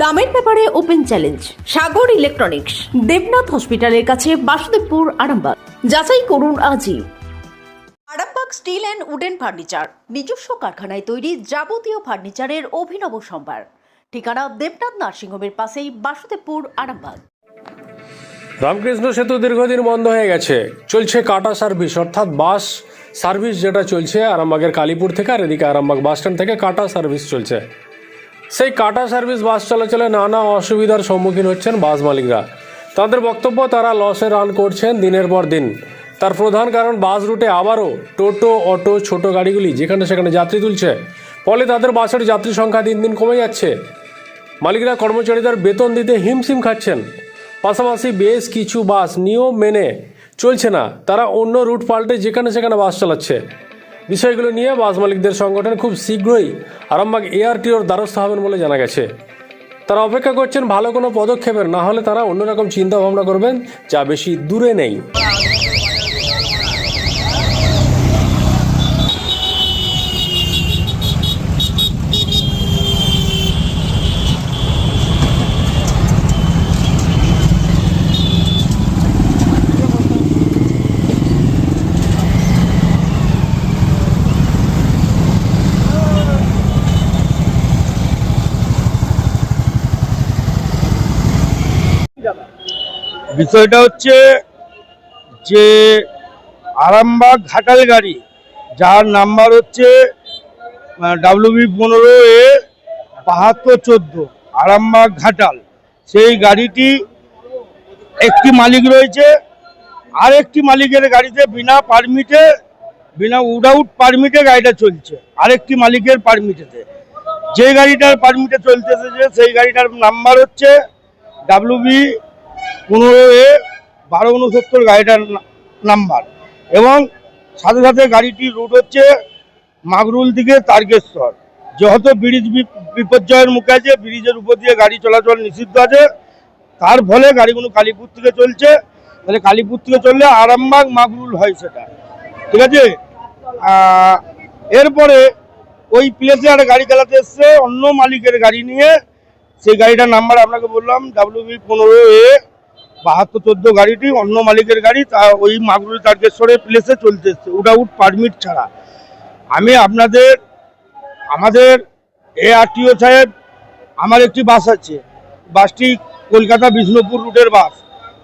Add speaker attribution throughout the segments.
Speaker 1: দামের ব্যাপারে open challenge, Sagar electronics, Debnath হসপিটালের কাছে বাসুদেবপুর, আরামবাগ। যাচাই করুন আজই। Arambagh steel and wooden furniture, নিজস্ব কারখানায় তৈরি যাবতীয় ফার্নিচারের অভিনব সম্ভার। ঠিকানা দেবনাথ নার্সিংহোমের পাশেই বাসুদেবপুর, আরামবাগ।
Speaker 2: রামকৃষ্ণ সেতু দীর্ঘদিন বন্ধ হয়ে গেছে। চলছে কাটা সার্ভিস, অর্থাৎ বাস সার্ভিস যেটা চলছে আরামবাগের কালীপুর থেকে আর এদিকে আরামবাগ বাস স্ট্যান্ড থেকে কাটা সার্ভিস চলছে। সেই কাটা সার্ভিস বাস চলাচলে নানা অসুবিধার সম্মুখীন হচ্ছেন বাস মালিকরা। তাদের বক্তব্য, তারা লসে রান করছেন দিনের পর দিন। তার প্রধান কারণ, বাস রুটে আবারও টোটো, অটো, ছোট গাড়িগুলি যেখানে সেখানে যাত্রী তুলছে। ফলে তাদের বাসের যাত্রী সংখ্যা দিন দিন কমে যাচ্ছে। মালিকরা কর্মচারীদের বেতন দিতে হিমশিম খাচ্ছেন। পাশাপাশি বেশ কিছু বাস নিয়ম মেনে চলছে না। তারা অন্য রুট পাল্টে যেখানে সেখানে বাস চালাচ্ছে। বিষয়গুলো নিয়ে বাস মালিকদের সংগঠন খুব শীঘ্রই আরামবাগ এআরটিওর দ্বারস্থ হবেন বলে জানা গেছে। তারা অপেক্ষা করছেন, ভালো কোনো পদক্ষেপের না হলে তারা অন্যরকম চিন্তা ভাবনা করবেন যা বেশি দূরে নেই।
Speaker 3: বিষয়টা হচ্ছে যে আরামবাগ ঘাটাল গাড়ি, যার নাম্বার হচ্ছে ডাব্লিউবি পনেরো এ বাহাত্তর চোদ্দ, আরামবাগ ঘাটাল। সেই গাড়িটি একটি মালিক রয়েছে আর একটি মালিকের গাড়িতে বিনা পারমিটে বিনা উডাউট পারমিটে গাড়িটা চলছে, আরেকটি মালিকের পারমিটেতে যে গাড়িটার পারমিটে চলতেছে সেই গাড়িটার নাম্বার হচ্ছে ডাব্লিউবি পনেরো এ বারো উনসত্তর গাড়িটার নাম্বার এবং সাথে সাথে গাড়িটির রুট হচ্ছে মাগরুল দিকে তারকেশ্বর। যেহেতু ব্রিজ বিপর্যয়ের মুখে আছে, ব্রিজের উপর দিয়ে গাড়ি চলাচল নিষিদ্ধ আছে, তার ফলে গাড়িগুলো কালীপুর থেকে চলছে। তাহলে কালীপুর থেকে চললে আরামবাগ মাগরুল হয় সেটা। ঠিক আছে? এরপরে ওই প্লেসে একটা গাড়ি চালাতে এসছে, অন্য মালিকের গাড়ি নিয়ে। সেই গাড়িটার নাম্বার আপনাকে বললাম ডাব্লিউ বি পনেরো এ বাহাত্তর, চোদ্দ গাড়িটি, অন্য মালিকের গাড়ি, তা ওই মাগুরি তারকেশ্বরের প্লেসে চলতে এসছে উইদাউট পারমিট ছাড়া। আমি আপনাদের, আমাদের এ আরটিও সাহেব, আমার একটি বাস আছে, বাসটি কলকাতা বিষ্ণুপুর রুটের বাস।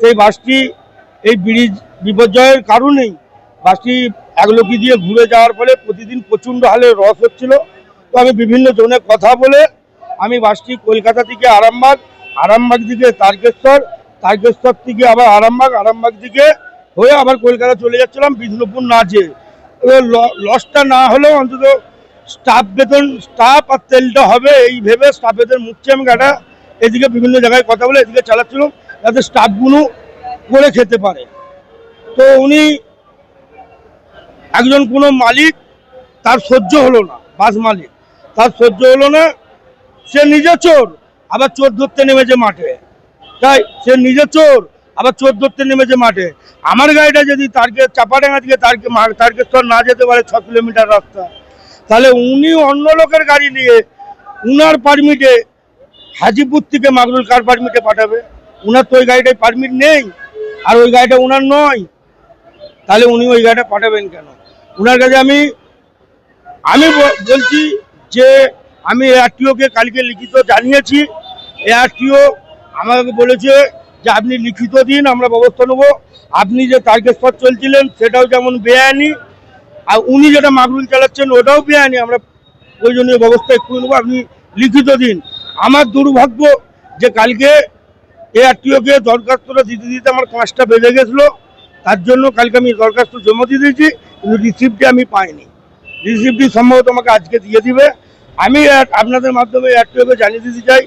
Speaker 3: সেই বাসটি এই ব্রিজ বিপর্যয়ের কারণেই বাসটি একলোকি দিয়ে ঘুরে যাওয়ার ফলে প্রতিদিন প্রচণ্ড হালে রস হচ্ছিল। তো আমি বিভিন্ন জনে কথা বলে আমি বাসটি কলকাতা থেকে আরামবাগ আরামবাগ থেকে তারকেশ্বর তারকেশ্বর থেকে আবার আরামবাগ আরামবাগ থেকে হয়ে আবার কলকাতা চলে যাচ্ছিলাম, বিষ্ণুপুর না যেয়ে। লসটা না হলেও অন্তত স্টাফ বেতন স্টাফ আর তেলটা হবে এই ভেবে স্টাফ বেতন মুখছে আমি গাড়া এদিকে বিভিন্ন জায়গায় কথা বলে এদিকে চালাচ্ছিলাম, যাতে স্টাফগুলো করে খেতে পারে। তো উনি একজন কোনো মালিক, তার সহ্য হলো না, বাস মালিক। তার সহ্য হলো না, সে নিজে চোর, আবার চোর ধরতে নেমেছে মাঠে। তাই সে নিজে চোর। আবার চোর ধরতে নেমেছে মাঠে। আমার গাড়িটা যদি তারকে চাপাডাঙ্গা থেকে তারকে তারকেশ্বর না যেতে পারে ছ কিলোমিটার রাস্তা। তাহলে উনি অন্য লোকের গাড়ি নিয়ে উনার পারমিটে হাজিপুর থেকে মাগরুল কার পারমিটে পাঠাবে। উনার তো ওই গাড়িটায় পারমিট নেই, আর ওই গাড়িটা উনার নয়। তাহলে উনি ওই গাড়িটা পাঠাবেন কেন? উনার কাছে আমি আমি বলছি যে, আমি এআরটিওকে কালকে লিখিত জানিয়েছি। এআরটিও আমাকে বলেছে যে আপনি লিখিত দিন, আমরা ব্যবস্থা নেব। আপনি যে তারকেশ্বর চলছিলেন, সেটাও যেমন বেআইনি, আর উনি যেটা মাগরুল চালাচ্ছেন, ওটাও বেআইনি, আমরা প্রয়োজনীয় ব্যবস্থা একটু নেব, আপনি লিখিত দিন। আমার দুর্ভাগ্য যে কালকে এআরটিওকে দরখাস্তটা দিতে দিতে আমার পাঁচটা বেজে গেছিল, তার জন্য কালকে আমি দরখাস্ত জমা দিয়ে দিয়েছি, কিন্তু রিসিপ্টটি আমি পাইনি। রিসিপ্টটি সম্ভবত আমাকে আজকে দিয়ে দিবে। আমি আপনাদের মাধ্যমে এয়ারটেলকে জানিয়ে দিতে চাই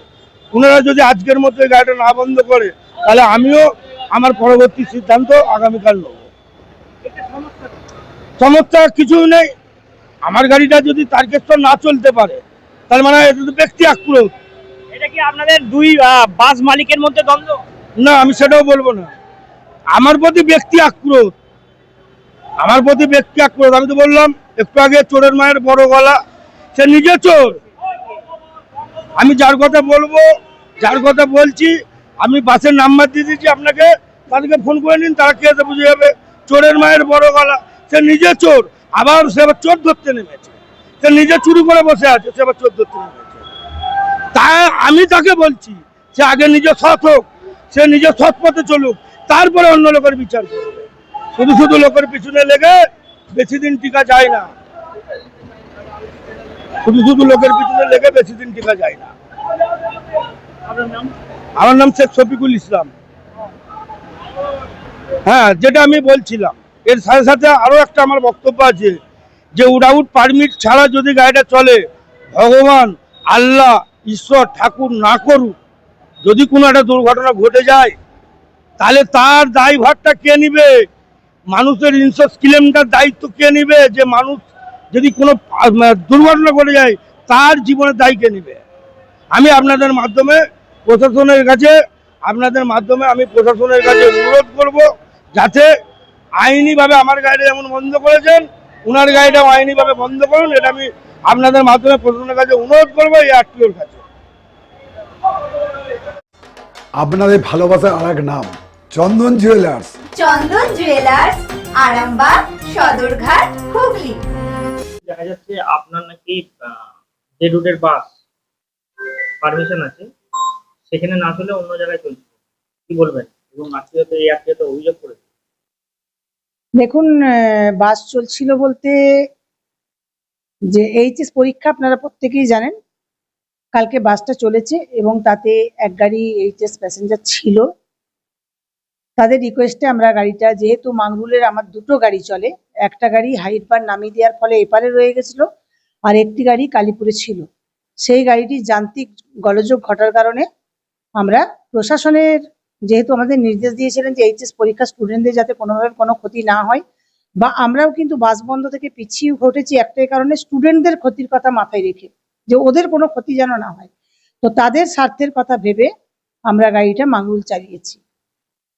Speaker 3: ওনারা যদি আজকের মধ্যে এই গাড়িটা না বন্ধ করে তাহলে আমিও আমার পরবর্তী সিদ্ধান্ত আগামীকাল নেব। সমস্যা কিছুই নেই। আমার গাড়িটা যদি তারকেশ্বর না চলতে পারে তার মানে এটা তো ব্যক্তি আক্রোশ
Speaker 4: এটা কি আপনাদের দুই বাস মালিকের মধ্যে দ্বন্দ্ব?
Speaker 3: না আমি সেটাও বলব না। আমার প্রতি ব্যক্তি আক্রোশ আমার প্রতি ব্যক্তি আক্রোশ আমি তো বললাম একটু আগে চোরের মায়ের বড় গলা সে নিজে চোর। আমি যার কথা বলব, যার কথা বলছি, আমি বাসের নাম্বার দিয়ে দিচ্ছি আপনাকে, তাদেরকে ফোন করে নিন, তারা কে বুঝে যাবে। চোরের মায়ের বড় গলা। সে নিজে চোর, আবার সে আবার চোর ধরতে নেমেছে। সে নিজে চুরি করে বসে আছে, সে আবার চোর ধরতে নেমেছে। তা আমি তাকে বলছি, সে আগে নিজে সৎ হোক, সে নিজে সৎ পথে চলুক, তারপরে অন্য লোকের বিচার করবে। শুধু শুধু লোকের পিছনে লেগে বেশি দিন টিকা যায় না। শুধু শুধু লোকের পিছনে লেগে বেশি দিন টিকা যায় না। আমার নাম শেখ শফিকুল ইসলাম। হ্যাঁ যেটা আমি বলছিলাম। এর সাথে সাথে আরও একটা আমার বক্তব্য আছে যে উডাউট পারমিট ছাড়া যদি গাড়িটা চলে ভগবান আল্লাহ ঈশ্বর ঠাকুর না করুক যদি কোনো একটা দুর্ঘটনা ঘটে যায় তাহলে তার দায়ভারটা কে নিবে? মানুষের ইন্স্যুরেন্স ক্লেমটার দায়িত্ব কে নিবে? যে মানুষ যদি কোনো দুর্ঘটনা ঘটে যায় তার জীবনের দায় কে নিবে। আমি আপনাদের মাধ্যমে প্রশাসনের কাছে আপনাদের মাধ্যমে আমি প্রশাসনের কাছে অনুরোধ করব যাতে আইনিভাবে আমার গাড়িটা যেমন বন্ধ করেছেন ওনার গাড়িটাও আইনিভাবে বন্ধ করুন এটা আমি আপনাদের মাধ্যমে প্রশাসনের কাছে অনুরোধ করব এই আরটিওর কাছে।
Speaker 5: আপনাদের ভালোবাসার আর এক নাম চন্দন জুয়েলার্স।
Speaker 6: চন্দন জুয়েলার্স আরামবাগ সদরঘাট হুগলি।
Speaker 4: দেখা যাচ্ছে আপনার নাকি যে রুটের বাস পারমিশন আছে, সেখানে না চলে অন্য জায়গায় চলছে। কি বলবেন? এবং আত্মীয়তা এই আত্মীয়তা অভিযোগ করেছে
Speaker 7: দেখুন বাস চলছিল বলতে যে এইচএস পরীক্ষা আপনারা প্রত্যেকেই জানেন, কালকে বাসটা চলেছে এবং তাতে এক গাড়ি এইচএস প্যাসেঞ্জার ছিল। তাদের রিকোয়েস্টে আমরা গাড়িটা, যেহেতু মাংরুলের আমার দুটো গাড়ি চলে একটা গাড়ি হাইটবার নামিয়ে দেওয়ার ফলে এপারে রয়ে গেছিল আর একটি গাড়ি কালীপুরে ছিল। সেই গাড়িটি যান্ত্রিক গলযোগ ঘটার কারণে আমরা প্রশাসনের যেহেতু আমাদের নির্দেশ দিয়েছিলেন যে এইচএস পরীক্ষা স্টুডেন্টদের যাতে কোনোভাবে কোনো ক্ষতি না হয় বা আমরাও কিন্তু বাস বন্ধ থেকে পিছিয়ে ঘটেছি একটাই কারণে স্টুডেন্টদের ক্ষতির কথা মাথায় রেখে যে ওদের কোনো ক্ষতি যেন না হয়। তো তাদের স্বার্থের কথা ভেবে আমরা গাড়িটা মাঙ্গুল চালিয়েছি।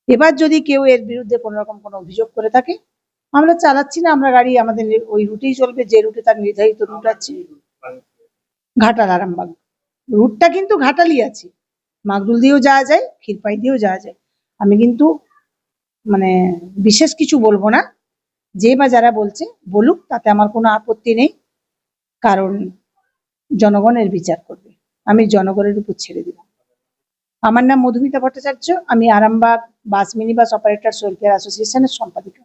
Speaker 7: এবার যদি কেউ এর বিরুদ্ধে কোনো রকম কোনো অভিযোগ করে থাকে আমরা চালাচ্ছি না, আমরা গাড়ি আমাদের ওই রুটেই চলবে, যে রুটে তার নির্ধারিত রুট আছে। ঘাটাল, আরামবাগ। রুটটা কিন্তু ঘাটালই আছে। মাগরুল দিয়েও যাওয়া যায়, ক্ষীরপাই দিয়েও যাওয়া যায়। আমি কিন্তু মানে বিশেষ কিছু বলব না। যে বা যারা বলছে, বলুক, তাতে আমার কোনো আপত্তি নেই। কারণ জনগণের বিচার করবে। আমি জনগণের উপর ছেড়ে দিব। আমার নাম মধুমিতা ভট্টাচার্য। আমি Arambagh bus mini bus operator welfare অ্যাসোসিয়েশনের সম্পাদিকা।